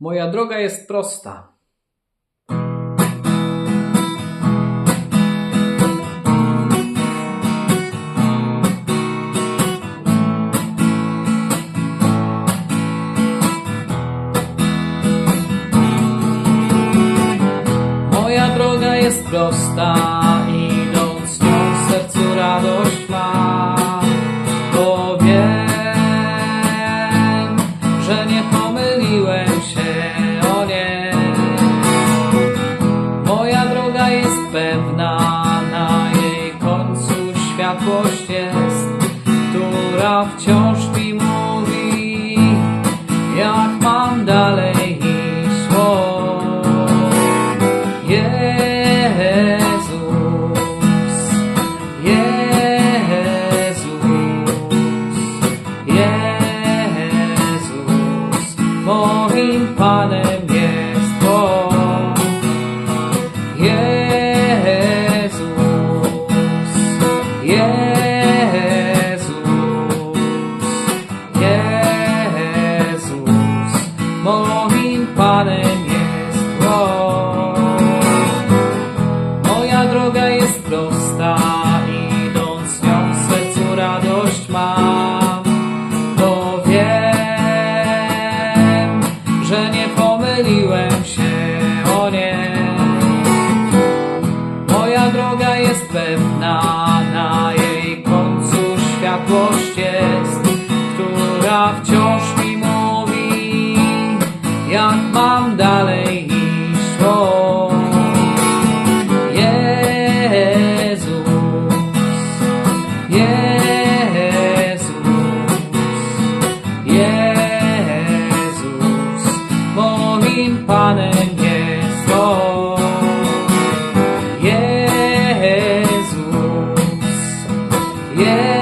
Moja droga jest prosta. Moja droga jest prosta, droga jest pewna, na jej końcu światłość jest, która wciąż mi mówi, jak mam dalej iść. O, Jezus, Jezus, Jezus, moim Panem moim Panem jest On. Moja droga jest prosta, idąc nią w sercu radość mam. Bo wiem, że nie pomyliłem się, o nie. Moja droga jest pewna, na jej końcu światłość jest, która wciąż mi jak mam dalej iść. O, Jezus, Jezus, Jezus, moim Panem jest On. Jezus, Jezus,